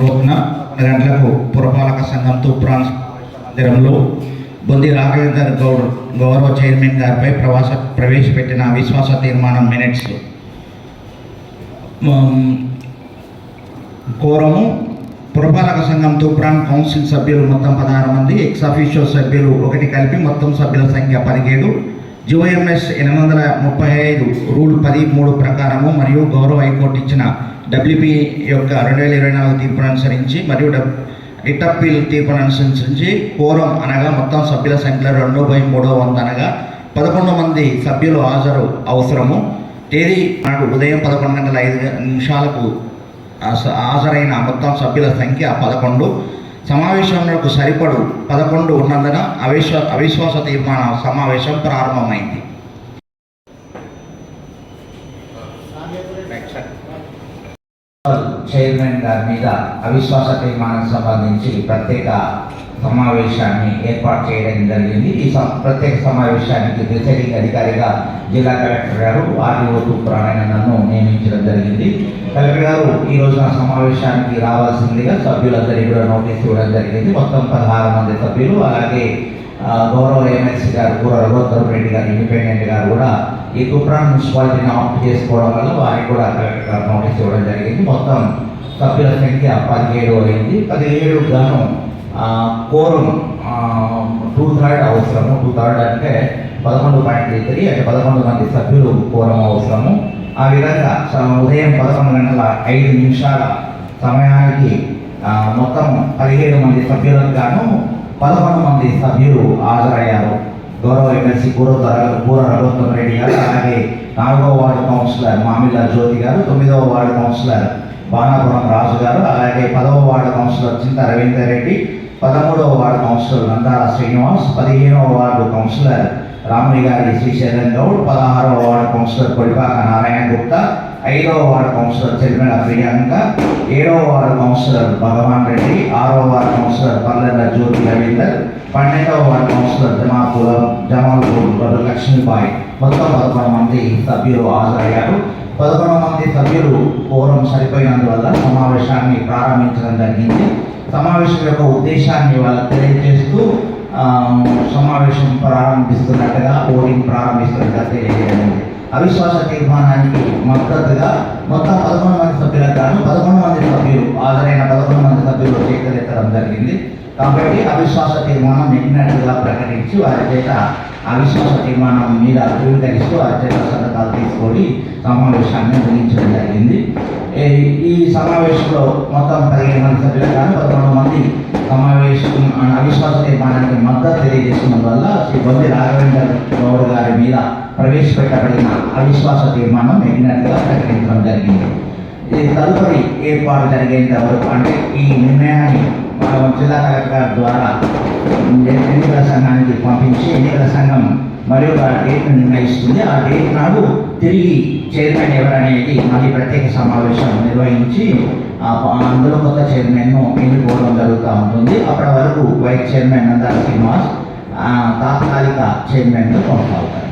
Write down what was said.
రోజున గంటలకు పురపాలక సంఘంతో ప్రాన్స్ మందిరంలో బొంది రాఘవేందర్ గౌడ్ గౌరవ చైర్మన్ గారిపై ప్రవాస ప్రవేశపెట్టిన అవిశ్వాస తీర్మానం మినిట్స్. కోరము పురపాలక సంఘం తూప్రాన్ కౌన్సిల్ సభ్యులు మొత్తం పదహారు మంది ఎక్స్ అఫీషియో సభ్యులు ఒకటి కలిపి మొత్తం సభ్యుల సంఖ్య పదిహేడు జిఓఎంఎస్ ఎనిమిది వందల ముప్పై ఐదు రూల్ పది మూడు ప్రకారము మరియు గౌరవ హైకోర్టు ఇచ్చిన డబ్ల్యూపీ యొక్క రెండు వేల ఇరవై నాలుగు తీర్పును అనుసరించి మరియు డబ్ రిట్ అప్పీల్ తీర్పును అనుసరించి కోరం అనగా మొత్తం సభ్యుల సంఖ్య రెండు బై మూడో వంద అనగా పదకొండు మంది సభ్యులు హాజరు అవసరము. తేదీ నాడు ఉదయం పదకొండు గంటల ఐదు నిమిషాలకు హాజ- హాజరైన మొత్తం సభ్యుల సంఖ్య పదకొండు. సమావేశంలో సరిపడు పదకొండు ఉన్నందున అవిశ్వ అవిశ్వాస తీర్మాన సమావేశం ప్రారంభమైంది. చైర్మన్ గారి మీద అవిశ్వాస తీర్మానం సంబంధించి ప్రత్యేక సమావేశాన్ని ఏర్పాటు చేయడం జరిగింది. ఈ ప్రత్యేక సమావేశానికి రిటైరింగ్ అధికారిగా జిల్లా కలెక్టర్ గారు ఆర్డీఓ తూపురాయణ నన్ను నియమించడం జరిగింది. కలెక్టర్ గారు ఈ రోజున సమావేశానికి రావాల్సిందిగా సభ్యులందరికీ కూడా నోటీస్ ఇవ్వడం జరిగింది. మొత్తం పదహారు మంది సభ్యులు అలాగే గౌరవ ఎమ్మెల్సీ గారు కూడా రఘోత్తరం రెడ్డి గారు ఇండిపెండెంట్ గారు కూడా ఈ కుప్రాన్ మున్సిపాలిటీని ఆప్ట్ చేసుకోవడం వల్ల వారికి కూడా కలెక్టర్ నోటీస్ ఇవ్వడం జరిగింది. మొత్తం సభ్యుల సంఖ్య పదిహేడు అయింది. పదిహేడు గాను కోరం టూ థర్డ్ అవసరము. టూ థర్డ్ అంటే పదకొండు పాయింట్ త్రీ త్రీ అంటే పదకొండు మంది సభ్యులు కోరం అవసరము. ఆ విధంగా ఉదయం పదకొండు గంటల ఐదు నిమిషాల సమయానికి మొత్తం పదిహేడు మంది సభ్యులకు గాను పదకొండు మంది సభ్యులు హాజరయ్యారు. గౌరవ ఎమ్మెల్సీ కూర పూర్వ రఘుత్వం రెడ్డి గారు అలాగే నాలుగవ వార్డు కౌన్సిలర్ మామిళ్ళ జ్యోతి గారు తొమ్మిదవ వార్డు కౌన్సిలర్ బాణాపురం రాజు గారు అలాగే పదవ వార్డు కౌన్సిలర్ చింత రవీందర్ రెడ్డి పదమూడవ వార్డు కౌన్సిలర్ నందాల శ్రీనివాస్ పదిహేనవ వార్డు కౌన్సిలర్ రాముని గారి శ్రీశైలం గౌడ్ పదహారవ వార్డు కౌన్సిలర్ కొడిపాక నారాయణ గుప్తా ఐదవ వార్డు కౌన్సిలర్ చెల్మెల ప్రియాంక ఏడవ వార్డు కౌన్సిలర్ భగవాన్ రెడ్డి ఆరవ వార్డు కౌన్సిలర్ పల్లెల జ్యోతి రవీందర్ పన్నెండవ వార్డు కౌన్సిలర్ జమాపురం జమాల్పూర్ లక్ష్మీబాయి. మొత్తం పదకొండు మంది సభ్యులు హాజరయ్యారు. పదకొండు మంది సభ్యులు కోరం సరిపోయినందువల్ల సమావేశాన్ని ప్రారంభించడం జరిగింది. సమావేశం యొక్క ఉద్దేశాన్ని వాళ్ళకి తెలియజేస్తూ సమావేశం ప్రారంభిస్తున్నట్టుగా ఓటింగ్ ప్రారంభిస్తున్నట్టుగా అవిశ్వాస తీర్మానానికి మద్దతుగా మొత్తం పదకొండు మంది సభ్యులకు గాను పదకొండు మంది సభ్యులు హాజరైన పదకొండు మంది సభ్యులు చేతులెత్తడం జరిగింది. కాబట్టి అవిశ్వాస తీర్మానం నెగ్గినట్టుగా ప్రకటించి వారి చేత అవిశ్వాస తీర్మానం మీద ధృవీకరిస్తూ వారి చేత సంతకాలు తీసుకొని సమావేశాన్ని ముగించడం జరిగింది. ఈ- ఈ సమావేశంలో మొత్తం పదిహేను మంది సభ్యులు కానీ పదకొండు మంది సమావేశం అవిశ్వాస తీర్మానానికి మద్దతు తెలియజేసినందువల్ల శ్రీ బొంది రాఘవేంద్ర గౌడ్ గారి మీద ప్రవేశపెట్టబడిన అవిశ్వాస తీర్మానం నెగ్గినట్టుగా ప్రకటించడం జరిగింది. ఈ తదుపరి ఏర్పాటు జరిగేంత వరకు అంటే ఈ నిర్ణయాన్ని మన జిల్లా కలెక్టర్ ద్వారా ఎన్నికల సంఘానికి పంపించి ఎన్నికల సంఘం మరియు ఆ డేట్ను నిర్ణయిస్తుంది. ఆ డేట్ నాడు తిరిగి చైర్మన్ ఎవరనేది మళ్ళీ ప్రత్యేక సమావేశం నిర్వహించి ఆ అందులో కొత్త చైర్మన్ను ఎన్నుకోవడం జరుగుతూ ఉంటుంది. అప్పటి వరకు వైస్ చైర్మన్ నందా శ్రీనివాస్ తాత్కాలిక చైర్మన్గా కొనసాగుతారు.